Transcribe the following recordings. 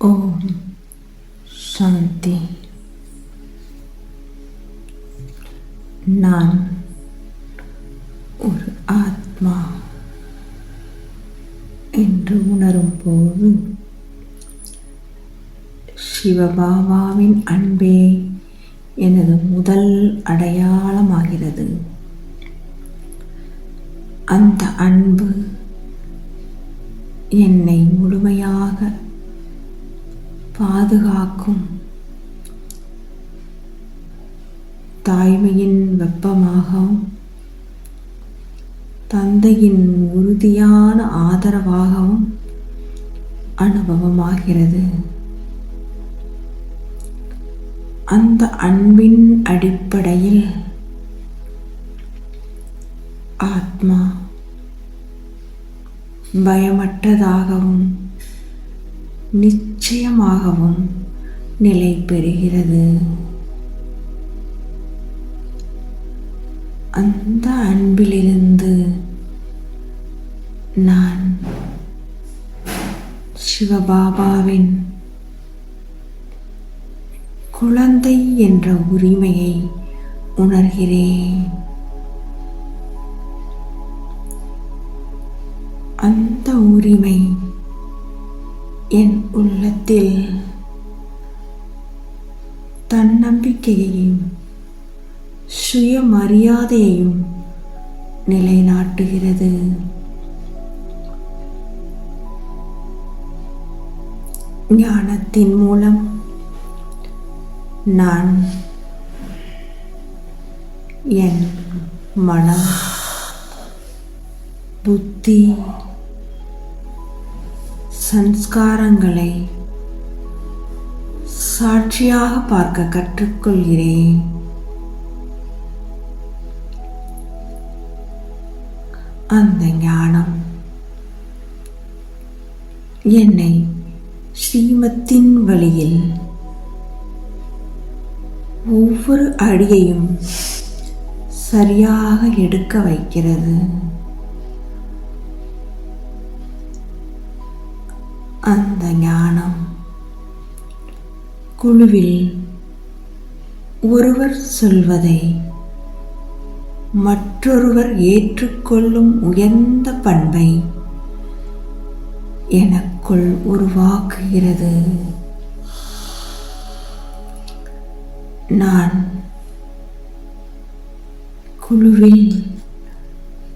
ஓம் சாந்தி நான் ஒரு ஆத்மா என்று உணரும் போது சிவபாபாவின் அன்பே எனது முதல் அடையாளமாகிறது. அந்த அன்பு என்னை முழுமையாக பாதுகாக்கும். தாய்மையின் வெப்பமாகவும் தந்தையின் உறுதியான ஆதரவாகவும் அனுபவமாகிறது. அந்த அன்பின் அடிப்படையில் ஆத்மா பயமற்றதாகவும் நிச்சயமாகவும் நிலை பெறுகிறது. அந்த அன்பிலிருந்து நான் சிவபாபாவின் குழந்தை என்ற உரிமையை உணர்கிறேன். அந்த உரிமை என் உள்ளத்தில் தன்னம்பிக்கையையும் சுயமரியாதையையும் நிலைநாட்டுகிறது. ஞானத்தின் மூலம் நான் என் மனம் புத்தி சன்ஸ்காரங்களை சாட்சியாக பார்க்க கற்றுக்கொள்கிறேன். அந்த ஞானம் என்னை ஸ்ரீமத்தின் வழியில் ஒவ்வொரு அடியையும் சரியாக எடுக்க வைக்கிறது. அந்த ஞானம். குழுவில் ஒருவர் சொல்வதை மற்றொருவர் ஏற்றுக்கொள்ளும் உயர்ந்த பண்பை எனக்குள் உருவாக்குகிறது. நான் குழுவில்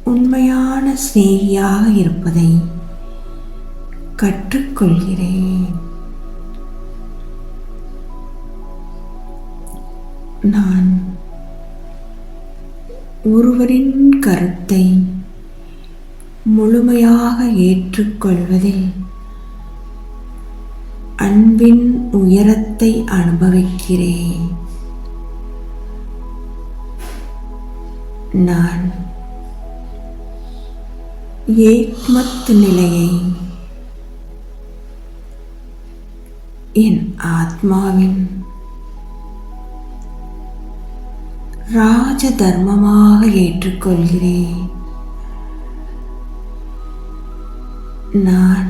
உண்மையான சிநேகியாக இருப்பதை கற்றுக்கொள்கிறேன். நான் ஒருவரின் கருத்தை முழுமையாக ஏற்றுக்கொள்வதில் அன்பின் உயரத்தை அனுபவிக்கிறேன். நான் ஏக்மத் நிலையை என் ஆத்மாவின் ராஜ தர்மமாக ஏற்றுக்கொள்கிறேன். நான்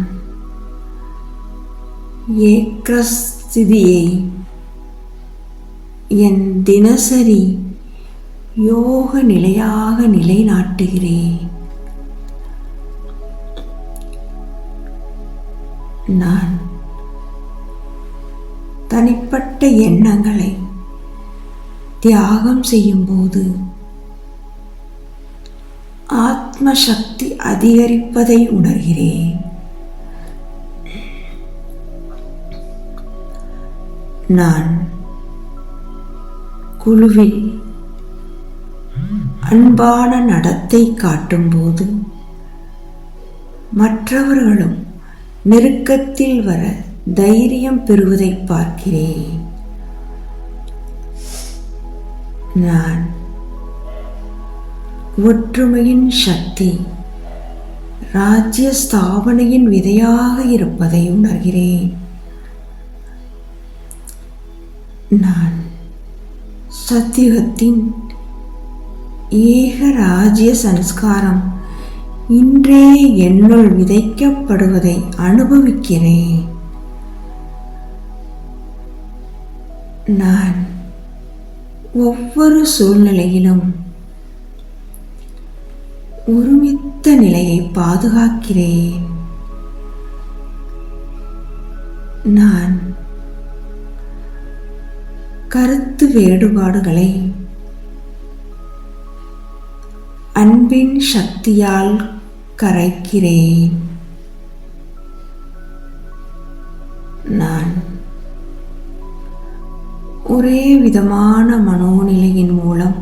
ஏக்ரஸ்திதியை என் தினசரி யோக நிலையாக நிலைநாட்டுகிறேன். நான் தனிப்பட்ட எண்ணங்களை தியாகம் செய்யும்போது ஆத்ம சக்தி அதிகரிப்பதை உணர்கிறேன். நான் குழுவில் அன்பான நடத்தை காட்டும்போது மற்றவர்களும் நெருக்கத்தில் வர தைரியம் பெறுவதை பார்க்கிறேன். நான் ஒற்றுமையின் சக்தி ராஜ்ய ஸ்தாபனையின் விதையாக இருப்பதை உணர்கிறேன். நான் சத்தியுகத்தின் ஏக ராஜ்ய சன்ஸ்காரம் இன்றே என்னுள் விதைக்கப்படுவதை அனுபவிக்கிறேன். நான் ஒவ்வொரு சூழ்நிலையிலும் ஒருமித்த நிலையை பாதுகாக்கிறேன். நான் கருத்து வேறுபாடுகளை அன்பின் சக்தியால் கரைக்கிறேன். நான் ஒரே விதமான மனோநிலையின் மூலம்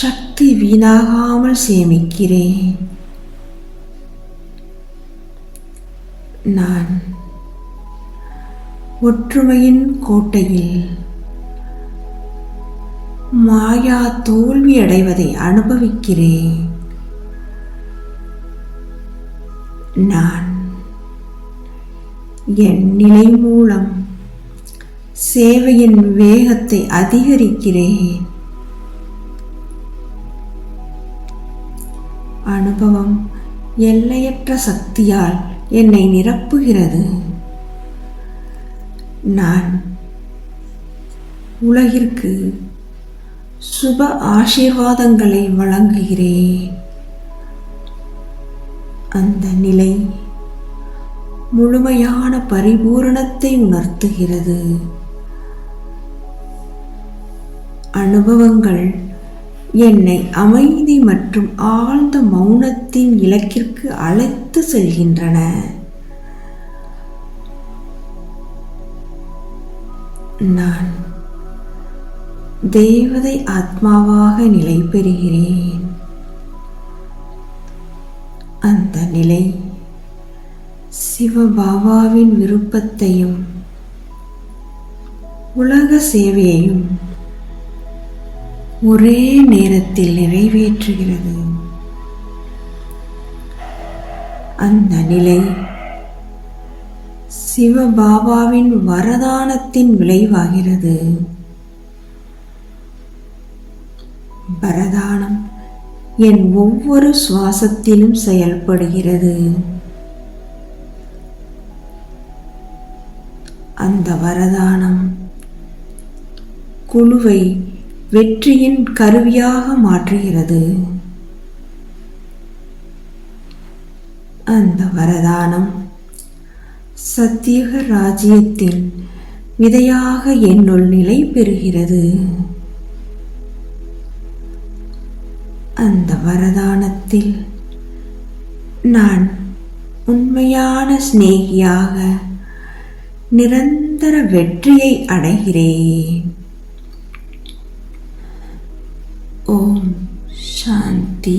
சக்தி வீணாகாமல் சேமிக்கிறேன். நான் ஒற்றுமையின் கோட்டையில் மாயா தோல்வி அடைவதை அனுபவிக்கிறேன். நான் என் நிலை மூலம் சேவையின் வேகத்தை அதிகரிக்கிறேன். அனுபவம் எல்லையற்ற சக்தியால் என்னை நிரப்புகிறது. நான் உலகிற்கு சுப ஆசீர்வாதங்களை வழங்குகிறேன். அந்த நிலை முழுமையான பரிபூரணத்தை உணர்த்துகிறது. அனுபவங்கள். என்னை அமைதி மற்றும் ஆழ்ந்த மௌனத்தின் இலக்கிற்கு அழைத்து செல்கின்றன. நான் தேவதை ஆத்மாவாக நிலை பெறுகிறேன். அந்த நிலை சிவபாபாவின் விருப்பத்தையும் உலக சேவையையும் ஒரே நேரத்தில் நிறைவேற்றுகிறது. அந்த நிலை சிவபாபாவின் வரதானத்தின் விளைவாகிறது. வரதானம் என் ஒவ்வொரு சுவாசத்திலும் செயல்படுகிறது. அந்த வரதானம் குழுவை வெற்றியின் கருவியாக மாற்றுகிறது. அந்த வரதானம் சத்தியக ராஜ்யத்தின் விதையாக என்னுள் நிலை பெறுகிறது. அந்த வரதானத்தில் நான் உண்மையான சிநேகியாக நிரந்தர வெற்றியை அடைகிறேன். ஓம் சாந்தி